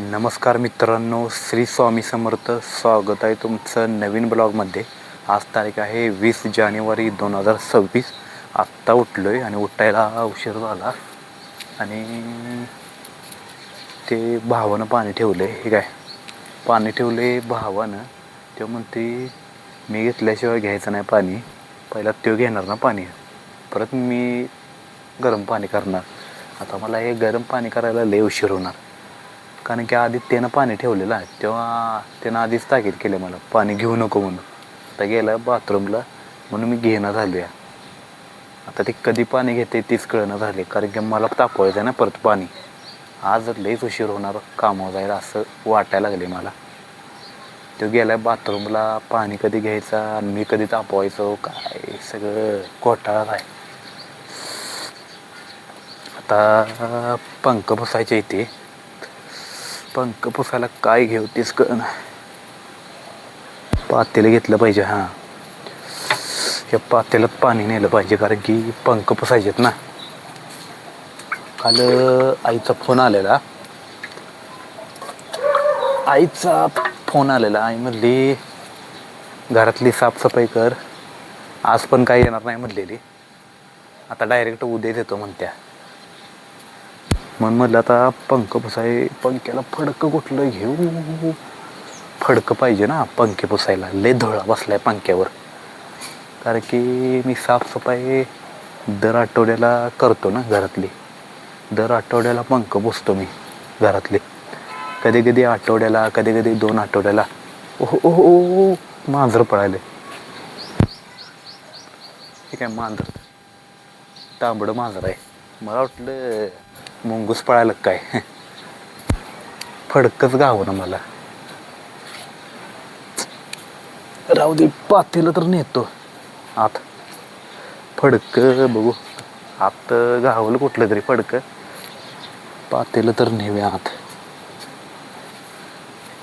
नमस्कार मित्रांनो श्री स्वामी समर्थ स्वागत आहे तुमचं नवीन ब्लॉगमध्ये. आज तारीख आहे वीस जानेवारी दोन हजार सव्वीस. आत्ता उठलो आहे आणि उठायला उशीर झाला. आणि ते भावानं पाणी ठेवलं आहे हे काय? पाणी ठेवलं आहे भावानं. ते म्हणते मी घेतल्याशिवाय घ्यायचं नाही पाणी. पहिला तो घेणार ना पाणी. परत मी गरम पाणी करणार. आता मला हे गरम पाणी करायला लय उशीर होणार. कारण की आधी त्यानं पाणी ठेवलेलं आहे. तेव्हा त्यानं आधीच ताकीद केलं मला पाणी घेऊ नको म्हणून. आता गेलं बाथरूमला म्हणून मी घेणं झालो या. आता ते कधी पाणी घेते तीच कळणं झाले कारण की मला तापवायचं आहे ना परत पाणी. आज लईच उशीर होणार कामावर जाईल असं वाटायला लागले मला. तो गेला बाथरूमला पाणी कधी घ्यायचा आणि मी कधी तापवायचो काय सगळं घोटाळा आहे. आता पंख बसायचे इथे. पंख पुसायला काय घेऊ तेच कळ ना पातेलं घेतलं पाहिजे हां. या पातेल्यात पाणी नेलं पाहिजे कारण की पंख पुसायचेत ना. काल आईचा फोन आलेला. आईचा फोन आलेला. आई म्हणली घरातली साफसफाई कर. आज पण काही येणार नाही म्हणलेली. आता डायरेक्ट उद्या देतो म्हणत्या. म्हणून म्हटलं आता पंख पुसाय पंख्याला फडकं कुठलं घेऊ? फडकं पाहिजे ना पंखे पुसायला. लय धुळा बसलाय पंख्यावर. कारण की मी साफसफाई दर आठवड्याला करतो ना घरातली. दर आठवड्याला पंख पुसतो मी घरातले. कधी कधी आठवड्याला कधी कधी दोन आठवड्याला. ओहो ओहो ओहो मांजर पळाले. ठीक आहे मांजर? तांबडं मांजर आहे. मला वाटलं मुंगूस पळायला काय? फडकच गावं ना मला. राहू दे पातेलं तर नेतो. आत. फडक बघू. आत गावलं कुठलं तरी फडक. पातेलं तर नेऊया आत.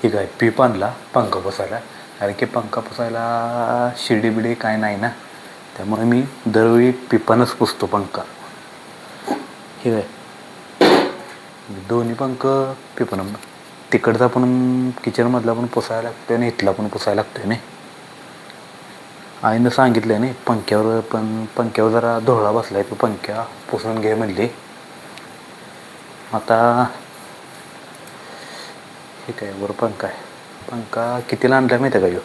ठीक आहे पीप आणला पंखा पुसायला. कारण की पंखा पुसायला शिडी बिडी काय नाही ना. त्यामुळे मी दरवेळी पिपानच पुसतो पंखा. ठीक आहे म्हणजे दोन्ही पंख पिपण तिकडचा पण किचनमधला पण पुसायला लागतोय आणि इथला पण पुसायला लागतोय नाही. आईनं सांगितलं आहे नाही पंख्यावर पण पंख्यावर जरा धुळा बसलाय तो पंख्या पुसून घे म्हणली. आता हे काय बरं पंखा आहे? पंखा कितीला आणला माहिती आहे का यो?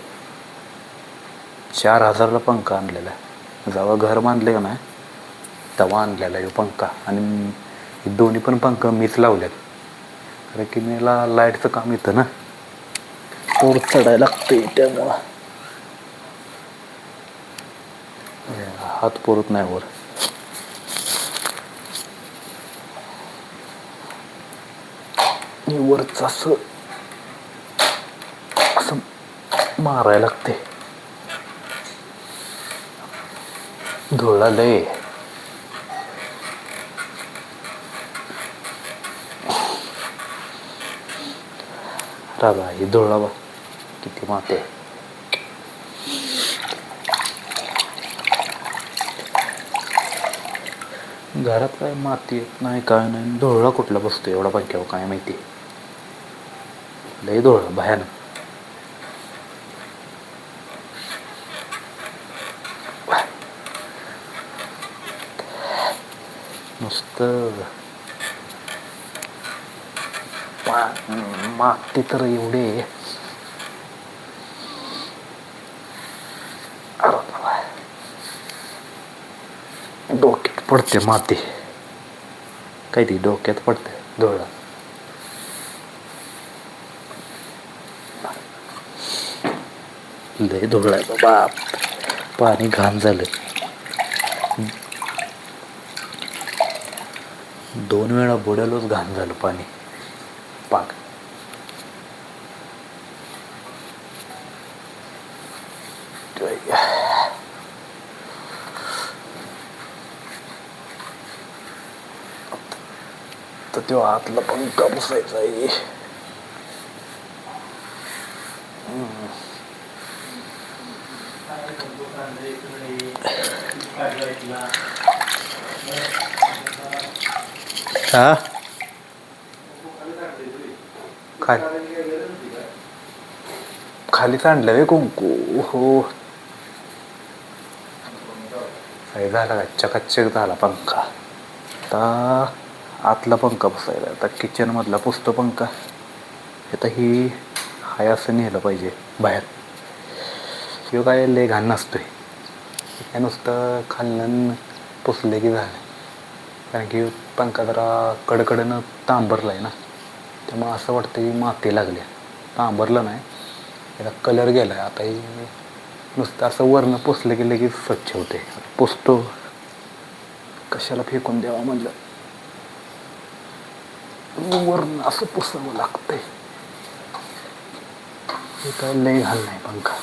चार हजारला पंखा आणलेला आहे. जेव्हा घर बांधले का नाही तेव्हा आणलेला यो पंखा. आणि दोन्ही पण पंख मीच लावल्यात. कारण की मला लाईटचं काम येतं ना. पोर चढायला लागते त्यामुळं. हात पुरत नाही वर. वरचं असं असं मारायला लागते धुळा लय राबा हे धुळा बा किती माते घरात काय माती येत नाही काय नाही. धुळा कुठला बसतो एवढा पंख्यावर काय माहिती. लय धुळा भयानक. नुसतं मा- माती तर एवढे अरे बाबा. डोक्यात पडते माती. काय ती डोक्यात पडते धुळा लय धुळा आहे बाबा. पाणी घाण झालं. दोन वेळा बुडालोच घाण झालं पाणी. पाक तर तो आतला पंखा पुसायचा आहे हा खाली. खाली सांडलं वे कुंकू. हो. काय झाला का? चकाचक झाला पंखा. आता आतला पंखा बसायला. आता किचनमधला पुसतो पंखा. आता ही हाय असं नेलं पाहिजे बाहेर. किंवा काय लय घाण नसतोय. काय नुसतं खाल्लं पुसले की झालं. कारण की पंखा जरा कडकडनं तांबरला आहे ना. त्यामुळं असं वाटतं की माती लागली. तांबरलं नाही. याचा कलर गेला आहे आता नुसतं असं वरनं पुसलं की लगेच स्वच्छ होते पुसतो. कशाला फेकून द्यावा म्हणलं? वरण असं पुसावं लागतंय. हे काय लय घाल नाही पंखा.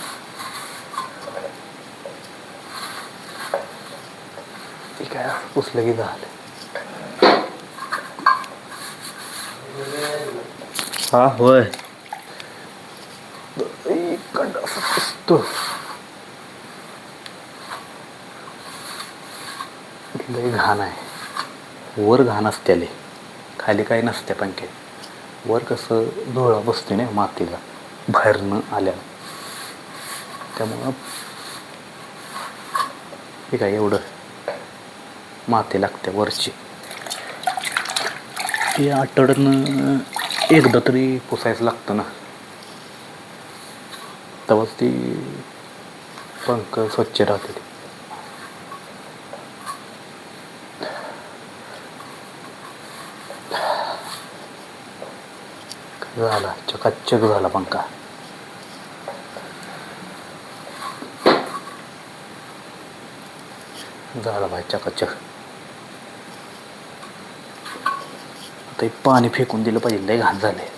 ठीक काय असं पुसलं की झालं हा होय. लय घाण आहे. वर घाण असत्याले. खाली काही नसते पंखे वर कसं धुळा बसते ना मातीला. बाहेरनं आल्या त्यामुळं हे काय एवढं माती लागते वरची. ती आठवड्यानं एकदा तरी पुसायचं लागतं ना. तेव्हाच ती पंख स्वच्छ राहते ती. झाला? चकाचक झाला पंखा. झाला भाई चकाचक. आता पाणी फेकून दिलं पाहिजे. लय घाण झालंय.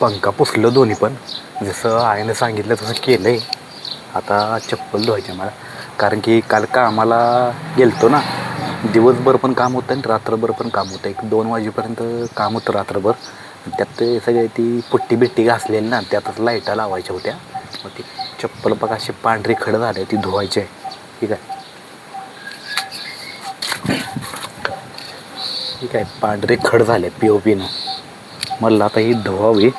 पंखा पुसलं दोन्ही पण. जसं आईनं सांगितलं तसं केलं आहे आता चप्पल धुवायची मला कारण की काल कामाला गेलतो ना. दिवसभर पण काम होतं आणि रात्रभर पण काम होतं. एक दोन वाजेपर्यंत काम होतं रात्रभर. त्यात सगळे ती पुट्टी बिट्टी घासलेली ना त्यातच लाईटा लावायच्या होत्या. मग ती चप्पल बघा अशी पांढरी खडं झाली ती धुवायची आहे. ठीक आहे. ठीक आहे पांढरे खड झाले पी ओ पीनं मला आता ही धुवावी.